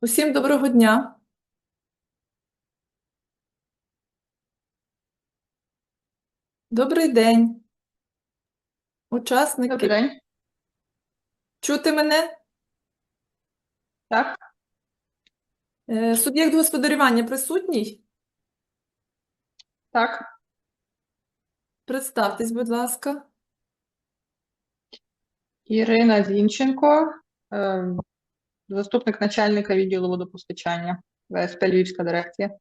Усім доброго дня. Добрий день. Учасники. Добрий день. Чути мене? Так, Е, Суб'єкт господарювання присутній? так. Представтесь, будь ласка. Ірина Зінченко, е, заступник начальника відділу водопостачання ВСП Львівська дирекція.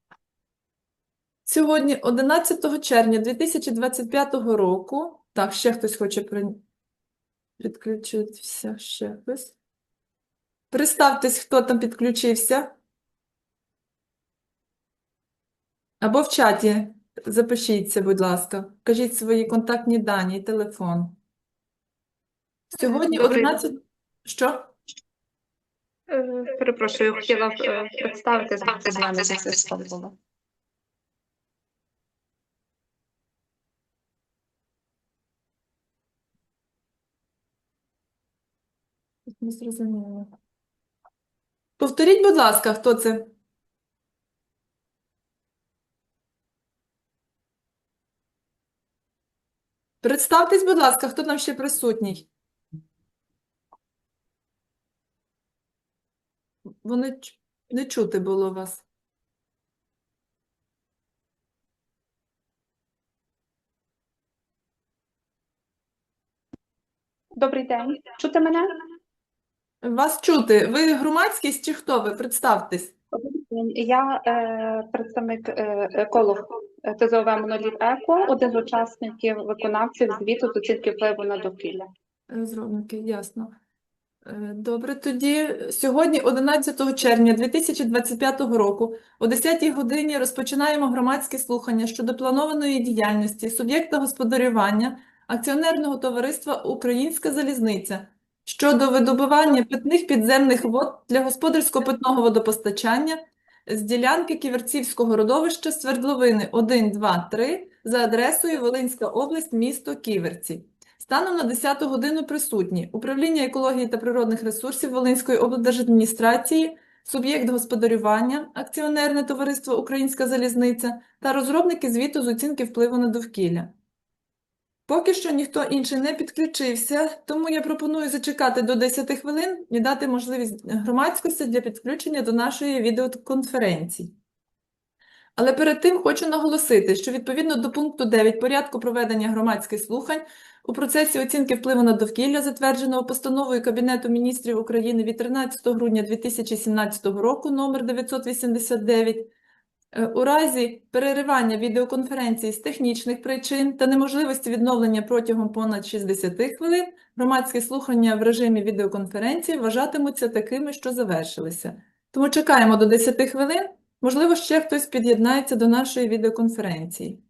Сьогодні, 11 червня 2025 року. Так, ще хтось хоче при... підключитися. Ще хтось. Представтесь, хто там підключився. Або в чаті запишіться, будь ласка. Кажіть свої контактні дані і телефон. Сьогодні Добрий 11... Що? Е, Перепрошую, хотіла е, представити з вами зв'язку було. Не зрозуміло. Повторіть, будь ласка, хто це? Представтесь, будь ласка, хто там ще присутній? Вони не чути було вас. Добрий день. Чути мене? Вас чути. Ви громадськість чи хто ви? Представтесь. Добрий день. Я е, представник е, еколог е, ТЗОВ «Моноліт Еко», один з учасників виконавців звіту з оцінки впливу на довкілля. Розробники, ясно. Е, Добре, тоді сьогодні, 11 червня 2025 року, о 10 годині розпочинаємо громадські слухання щодо планованої діяльності суб'єкта господарювання акціонерного товариства «Українська залізниця» щодо видобування питних підземних вод для господарсько-питного водопостачання з ділянки Ківерцівського родовища свердловини 1, 2, 3 за адресою Волинська область, місто Ківерці. Станом на 10 годину присутні Управління екології та природних ресурсів Волинської облдержадміністрації, суб'єкт господарювання, акціонерне товариство Українська залізниця та розробники звіту з оцінки впливу на довкілля. Поки що ніхто інший не підключився, тому я пропоную зачекати до 10 хвилин і дати можливість громадськості для підключення до нашої відеоконференції. Але перед тим хочу наголосити, що відповідно до пункту 9 порядку проведення громадських слухань у процесі оцінки впливу на довкілля, затвердженого постановою Кабінету міністрів України від 13 грудня 2017 року номер 989, е, у разі переривання відеоконференції з технічних причин та неможливості відновлення протягом понад 60 хвилин, громадські слухання в режимі відеоконференції вважатимуться такими, що завершилися. Тому чекаємо до 10 хвилин. Можливо, ще хтось під'єднається до нашої відеоконференції.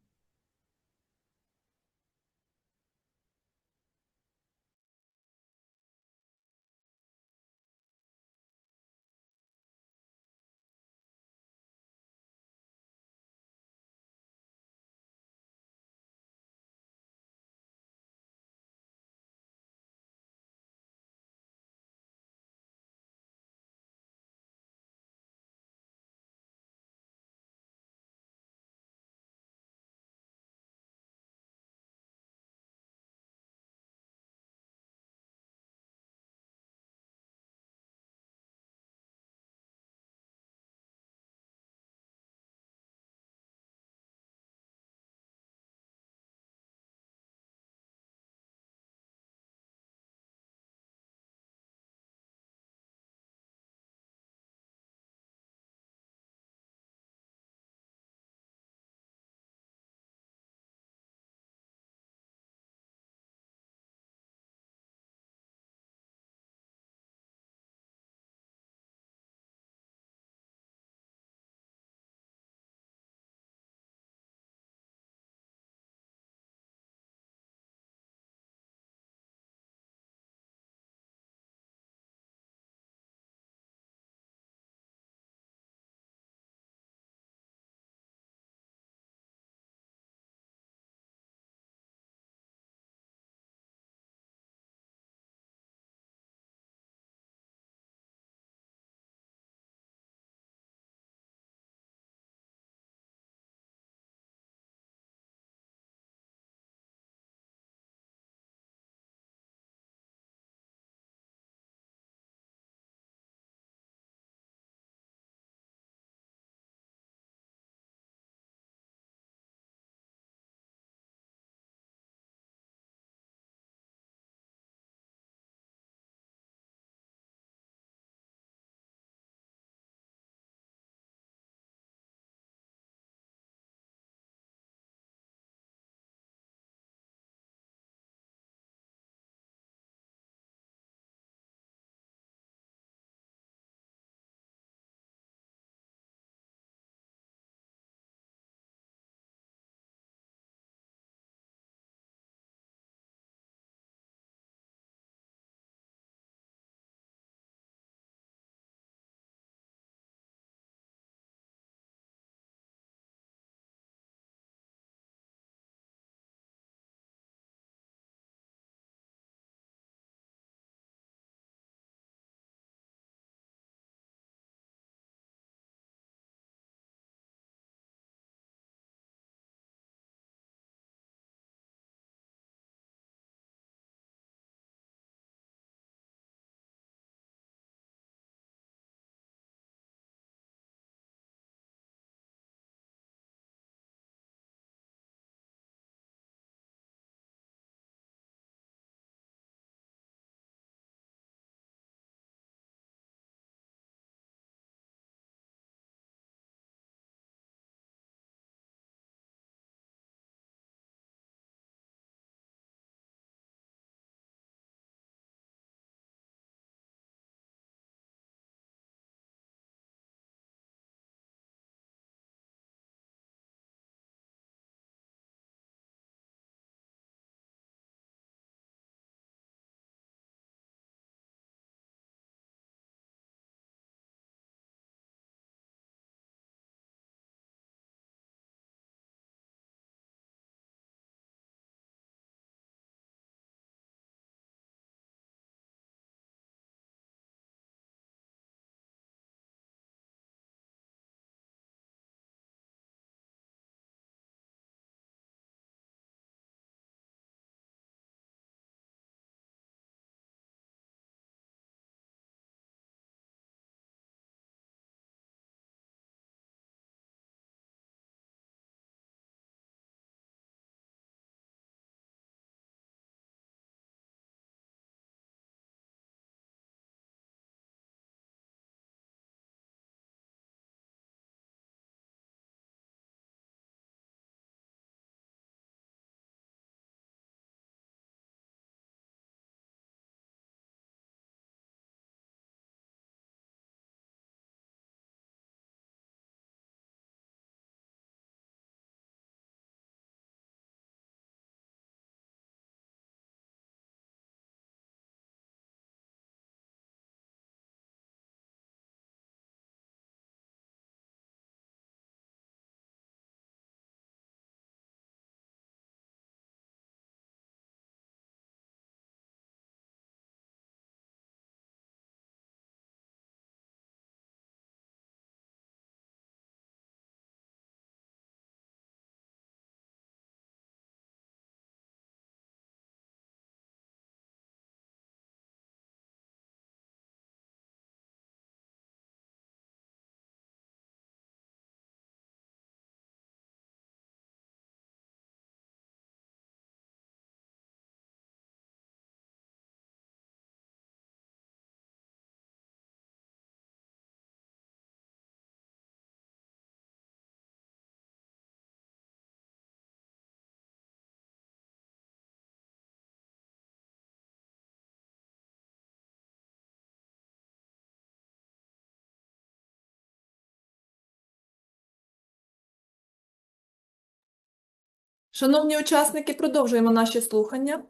Шановні учасники, продовжуємо наші слухання.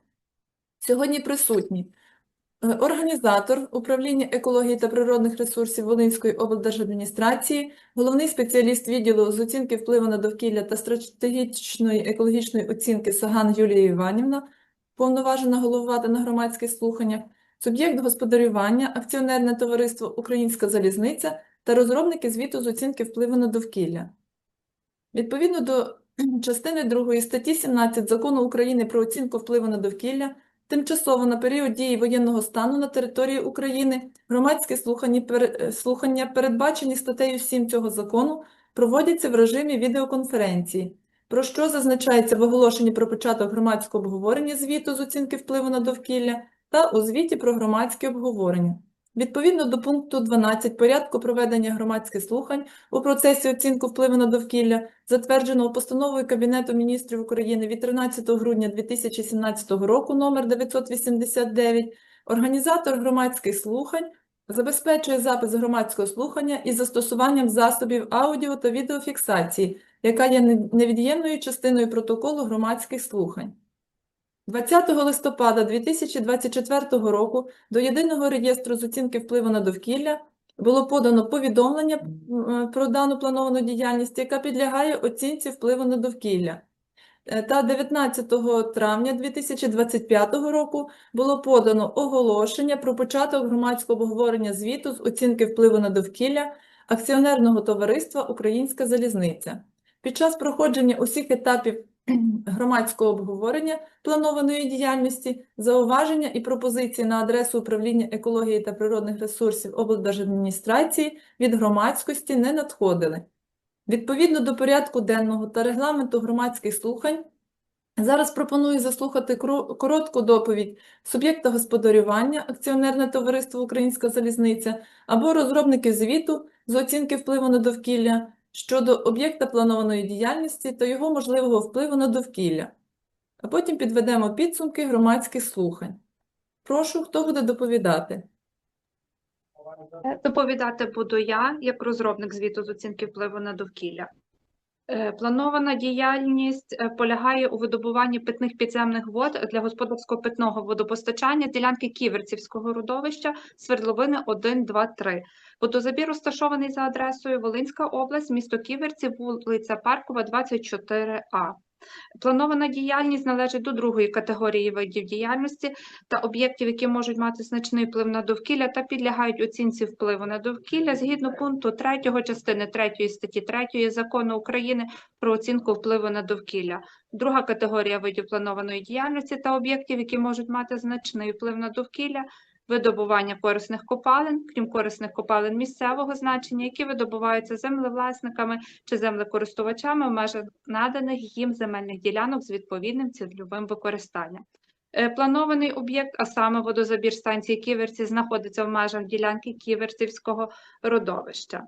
Сьогодні присутні е, організатор управління екології та природних ресурсів Волинської облдержадміністрації, головний спеціаліст відділу з оцінки впливу на довкілля та стратегічної екологічної оцінки Саган Юлія Іванівна, повноважена головувати на громадських слуханнях, суб'єкт господарювання, акціонерне товариство Українська залізниця та розробники звіту з оцінки впливу на довкілля. Відповідно до частини 2 статті 17 Закону України про оцінку впливу на довкілля, тимчасово на період дії воєнного стану на території України громадські е, слухання, передбачені статтею 7 цього закону, проводяться в режимі відеоконференції, про що зазначається в оголошенні про початок громадського обговорення звіту з оцінки впливу на довкілля та у звіті про громадське обговорення. Відповідно до пункту 12 порядку проведення громадських слухань у процесі оцінки впливу на довкілля, затвердженого постановою Кабінету міністрів України від 13 грудня 2017 року номер 989, організатор громадських слухань забезпечує запис громадського слухання із застосуванням засобів аудіо та відеофіксації, яка є невід'ємною частиною протоколу громадських слухань. 20 листопада 2024 року до Єдиного реєстру з оцінки впливу на довкілля було подано повідомлення про дану плановану діяльність, яка підлягає оцінці впливу на довкілля. Е, Та 19 травня 2025 року було подано оголошення про початок громадського обговорення звіту з оцінки впливу на довкілля акціонерного товариства Українська залізниця. Під час проходження усіх етапів громадського обговорення планованої діяльності, зауваження і пропозиції на адресу управління екології та природних ресурсів облдержадміністрації від громадськості не надходили. Відповідно до порядку денного та регламенту громадських слухань, зараз пропоную заслухати коротку доповідь суб'єкта господарювання акціонерне товариство Українська залізниця або розробників звіту з оцінки впливу на довкілля щодо об'єкта планованої діяльності та його можливого впливу на довкілля. А потім підведемо підсумки громадських слухань. Прошу, хто буде доповідати? Е, Доповідати буду я, як розробник звіту з оцінки впливу на довкілля. Е, Планована діяльність е, полягає у видобуванні питних підземних вод для господарського питного водопостачання ділянки Ківерцівського родовища свердловини 1, 2, 3. Водозабір розташований за адресою Волинська область, місто Ківерці, вулиця Паркова, 24А. Планована діяльність належить до другої категорії видів діяльності та об'єктів, які можуть мати значний вплив на довкілля та підлягають оцінці впливу на довкілля згідно пункту 3 частини 3 статті 3 Закону України про оцінку впливу на довкілля. Друга категорія видів планованої діяльності та об'єктів, які можуть мати значний вплив на довкілля, видобування корисних копалин, крім корисних копалин місцевого значення, які видобуваються землевласниками чи землекористувачами в межах наданих їм земельних ділянок з відповідним цільовим використанням. Е, Планований об'єкт, а саме водозабір станції Ківерці, знаходиться в межах ділянки Ківерцівського родовища.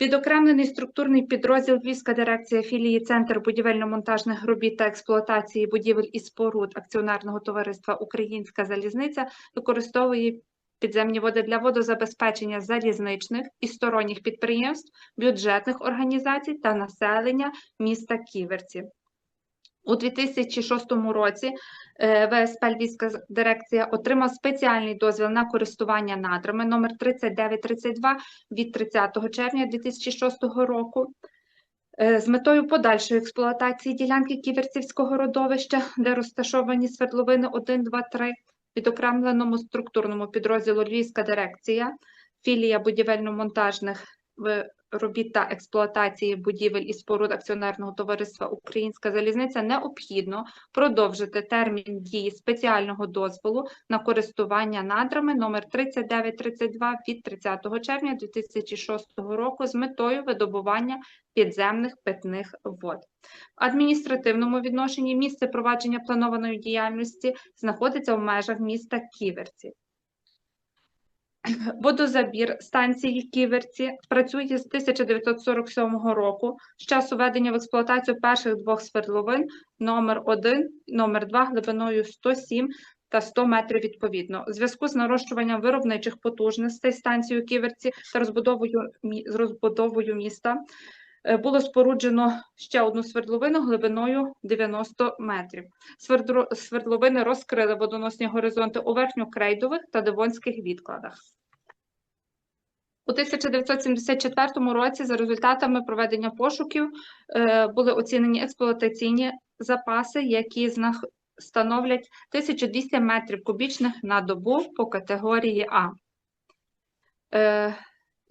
Відокремлений структурний підрозділ Львівська дирекція філії Центр будівельно-монтажних робіт та експлуатації будівель і споруд акціонерного товариства Українська залізниця використовує підземні води для водозабезпечення залізничних і сторонніх підприємств, бюджетних організацій та населення міста Ківерці. У 2006 році е, ВСП Львівська дирекція отримав спеціальний дозвіл на користування надрами номер 3932 від 30 червня 2006 року е, з метою подальшої експлуатації ділянки Ківерцівського родовища, де розташовані свердловини 1, 2, 3, відокремленому структурному підрозділу Львівська дирекція, філія будівельно-монтажних робіт та експлуатації будівель і споруд акціонерного товариства Українська залізниця необхідно продовжити термін дії спеціального дозволу на користування надрами номер 3932 від 30 червня 2006 року з метою видобування підземних питних вод. В адміністративному відношенні місце провадження планованої діяльності знаходиться в межах міста Ківерці. Водозабір станції Ківерці працює з 1947 року з часу введення в експлуатацію перших двох свердловин номер 1, номер 2 глибиною 107 та 100 метрів відповідно. У зв'язку з нарощуванням виробничих потужностей станції у Ківерці та розбудовою, розбудовою міста було споруджено ще одну свердловину глибиною 90 метрів. Свердловини розкрили водоносні горизонти у верхньокрейдових та девонських відкладах. У 1974 році за результатами проведення пошуків е, були оцінені експлуатаційні запаси, які становлять 1200 метрів кубічних на добу по категорії А.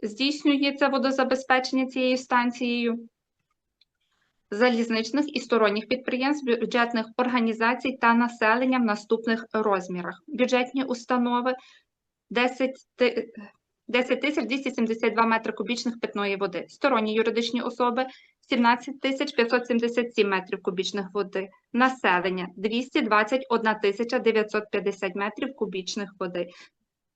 Здійснюється водозабезпечення цією станцією залізничних і сторонніх підприємств, бюджетних організацій та населення в наступних розмірах. Бюджетні установи 10 10 тисяч 272 метри кубічних питної води. Сторонні юридичні особи 17 тисяч 577 метрів кубічних води. Населення 221 тисяча 950 метрів кубічних води.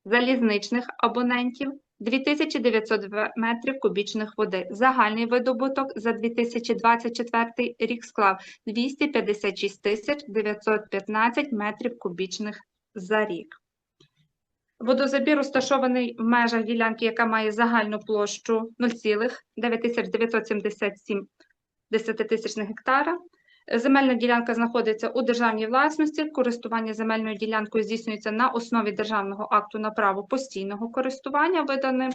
Залізничних абонентів 2902 метрів кубічних води. Загальний видобуток за 2024 рік склав 256 тисяч 915 метрів кубічних за рік. Водозабір розташований в межах ділянки, яка має загальну площу 0,9977 десятитисячних гектара. Земельна ділянка знаходиться у державній власності. Користування земельною ділянкою здійснюється на основі державного акту на право постійного користування, виданим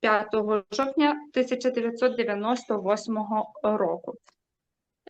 5 жовтня 1998 року.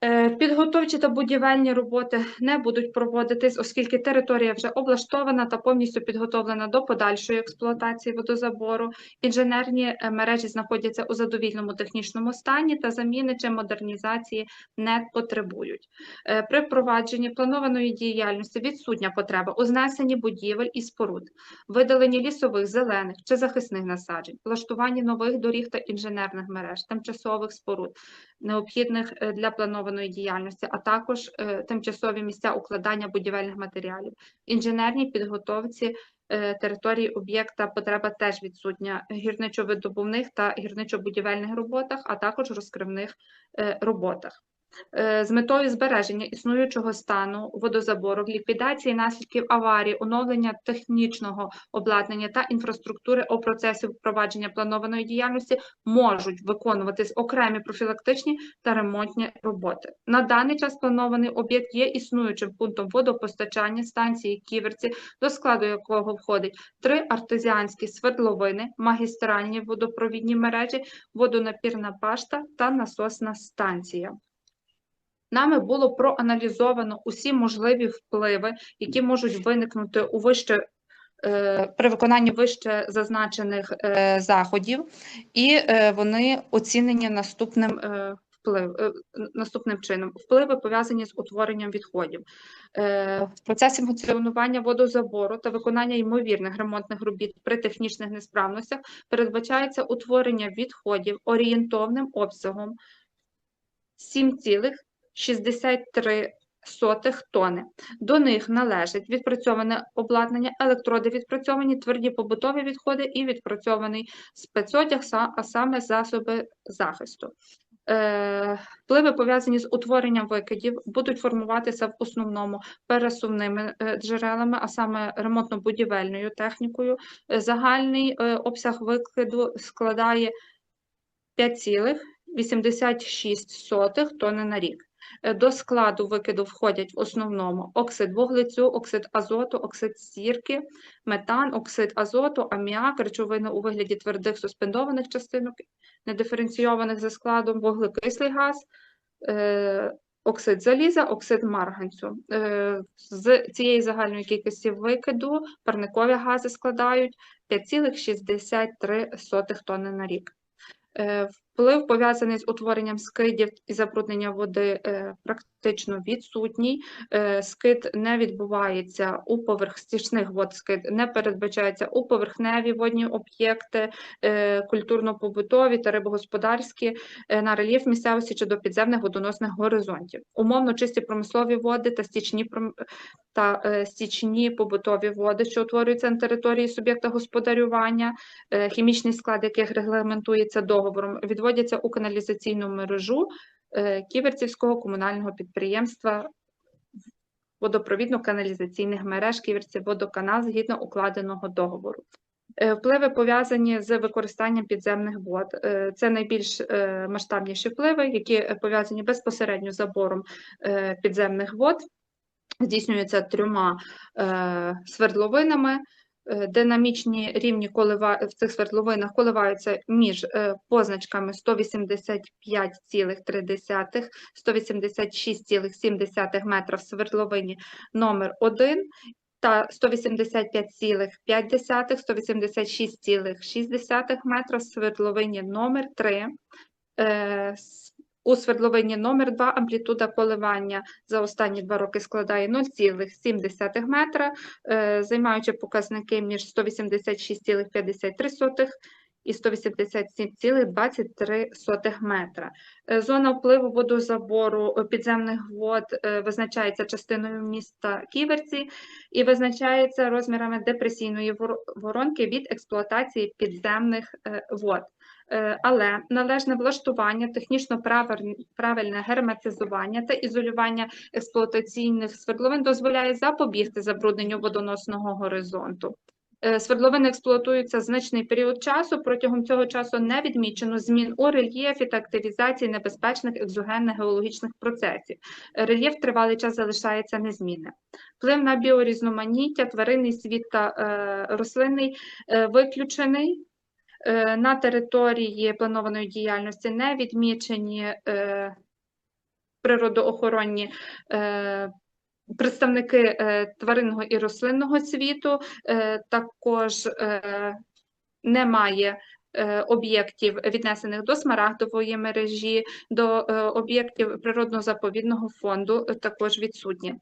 Е, Підготовчі та будівельні роботи не будуть проводитись, оскільки територія вже облаштована та повністю підготовлена до подальшої експлуатації водозабору. Інженерні е, мережі знаходяться у задовільному технічному стані та заміни чи модернізації не потребують. Е, При впровадженні планованої діяльності відсутня потреба у знесенні будівель і споруд, видаленні лісових, зелених чи захисних насаджень, влаштуванні нових доріг та інженерних мереж, тимчасових споруд, необхідних е, для планованої діяльності, а також е, тимчасові місця укладання будівельних матеріалів. Інженерній підготовці е, території об'єкта потреба теж відсутня гірничо-видобувних та гірничо-будівельних роботах, а також розкривних роботах. Е, З метою збереження існуючого стану водозабору, ліквідації наслідків аварії, оновлення технічного обладнання та інфраструктури у процесі впровадження планованої діяльності можуть виконуватись окремі профілактичні та ремонтні роботи. На даний час планований об'єкт є існуючим пунктом водопостачання станції Ківерці, до складу якого входить три артезіанські свердловини, магістральні водопровідні мережі, водонапірна башта та насосна станція. Нами було проаналізовано усі можливі впливи, які можуть виникнути у вище е, при виконанні вище зазначених е, заходів, і е, вони оцінені наступним вплив, наступним чином. Впливи пов'язані з утворенням відходів. В процесі функціонування водозабору та виконання ймовірних ремонтних робіт при технічних несправностях передбачається утворення відходів орієнтовним обсягом 7,63 сотих тони. До них належить відпрацьоване обладнання, електроди відпрацьовані, тверді побутові відходи і відпрацьований спецодяг, а саме засоби захисту. Е, Впливи, пов'язані з утворенням викидів, будуть формуватися в основному пересувними е, джерелами, а саме ремонтно-будівельною технікою. Е, Загальний обсяг викиду складає 5,86 тонни на рік. Е, До складу викиду входять в основному оксид вуглецю, оксид азоту, оксид сірки, метан, оксид азоту, аміак, речовини у вигляді твердих суспендованих частинок, недиференційованих за складом, вуглекислий газ, е, оксид заліза, оксид марганцю. Е, З цієї загальної кількості викиду парникові гази складають 5,63 тонни на рік. Вплив пов'язаний з утворенням скидів і забруднення води е, практично відсутній. Е, Скид не відбувається у поверх стічних вод, скид не передбачається у поверхневі водні об'єкти, е, культурно-побутові та рибогосподарські на рельєф місцевості чи до підземних водоносних горизонтів. Умовно чисті промислові води та стічні та стічні побутові води, що утворюються на території суб'єкта господарювання, хімічний склад яких регламентується договором, відводяться у каналізаційну мережу е, Ківерцівського комунального підприємства водопровідно-каналізаційних мереж Ківерці водоканал згідно укладеного договору. Е, Впливи пов'язані з використанням підземних вод. Е, Це найбільш масштабніші впливи, які пов'язані безпосередньо з забором підземних вод. Здійснюються трьома свердловинами. Е, Динамічні рівні колива... в цих свердловинах коливаються між е, позначками 185,3, 186,7 метра в свердловині номер 1 та 185,5, 186,6 метра в свердловині номер 3. У свердловині номер 2 амплітуда коливання за останні два роки складає 0,7 метра, е, займаючи показники між 186,53 і 187,23 метра. Е, Зона впливу водозабору е, підземних вод визначається частиною міста Ківерці і визначається розмірами депресійної воронки від експлуатації підземних вод. Е, Але належне влаштування, технічно правильне герметизування та ізолювання експлуатаційних свердловин дозволяє запобігти забрудненню водоносного горизонту. Е, Свердловини експлуатуються значний період часу. Протягом цього часу не відмічено змін у рельєфі та активізації небезпечних екзогенних геологічних процесів. Е, Рельєф тривалий час залишається незмінним. Вплив на біорізноманіття, тваринний світ та е, рослинний е, виключений. Е, На території планованої діяльності не відмічені е, природоохоронні е, представники тваринного і рослинного світу, також немає об'єктів, віднесених до смарагдової мережі, до об'єктів природно-заповідного фонду, також відсутні.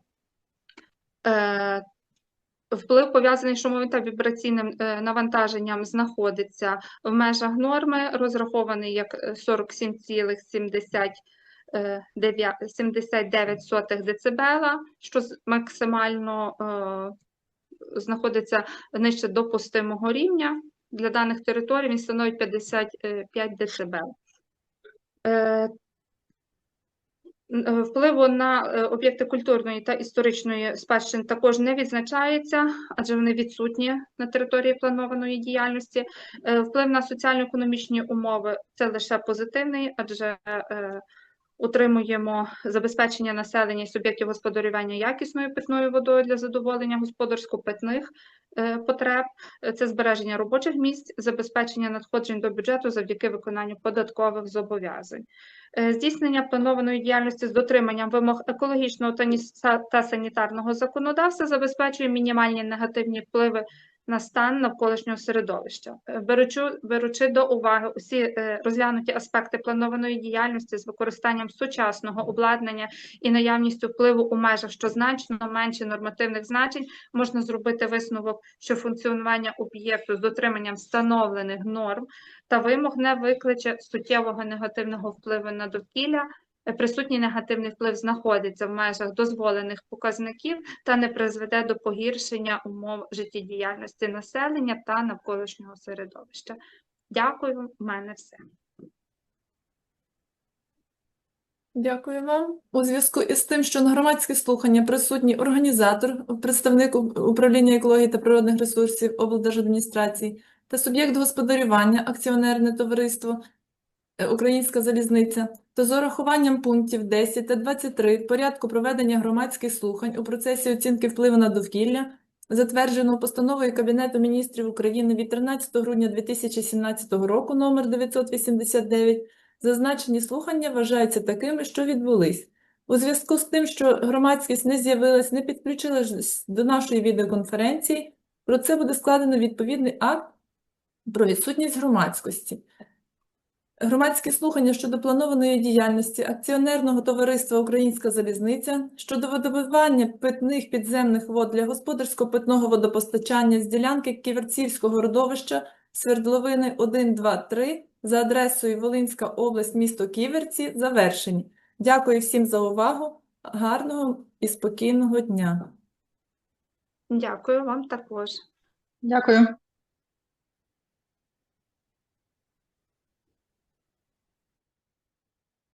Е, Вплив пов'язаний з шумовим та вібраційним е, навантаженням знаходиться в межах норми, розрахований як е, 47,79 дБ, що максимально е, знаходиться нижче допустимого рівня. Для даних територій він становить 55 дБ. Е, Впливу на е, об'єкти культурної та історичної спадщини також не відзначається, адже вони відсутні на території планованої діяльності. Е, Вплив на соціально-економічні умови це лише позитивний, адже утримуємо забезпечення населення і суб'єктів господарювання якісною питною водою для задоволення господарсько-питних потреб. Е, Це збереження робочих місць, забезпечення надходжень до бюджету завдяки виконанню податкових зобов'язань. Е, Здійснення планованої діяльності з дотриманням вимог екологічного та санітарного законодавства забезпечує мінімальні негативні впливи на стан навколишнього середовища. Е, Беручи, беручи до уваги усі е, розглянуті аспекти планованої діяльності з використанням сучасного обладнання і наявністю впливу у межах, що значно менше нормативних значень, можна зробити висновок, що функціонування об'єкту з дотриманням встановлених норм та вимог не викличе суттєвого негативного впливу на довкілля. Присутній негативний вплив знаходиться в межах дозволених показників та не призведе до погіршення умов життєдіяльності населення та навколишнього середовища. Дякую, в мене все. Дякую вам. У зв'язку із тим, що на громадські слухання присутній організатор, представник управління екології та природних ресурсів облдержадміністрації та суб'єкт господарювання, акціонерне товариство Українська залізниця, то з урахуванням пунктів 10 та 23 в порядку проведення громадських слухань у процесі оцінки впливу на довкілля, затвердженого постановою Кабінету міністрів України від 13 грудня 2017 року номер 989, Зазначені слухання вважаються такими, що відбулись. У зв'язку з тим, що громадськість не з'явилась, не підключилась до нашої відеоконференції, про це буде складено відповідний акт про відсутність громадськості. Громадські слухання щодо планованої діяльності акціонерного товариства Українська залізниця щодо видобування питних підземних вод для господарсько-питного водопостачання з ділянки Ківерцівського родовища свердловини 1, 2, 3 за адресою Волинська область, місто Ківерці завершені. Дякую всім за увагу. Гарного і спокійного дня. Дякую вам також. Дякую.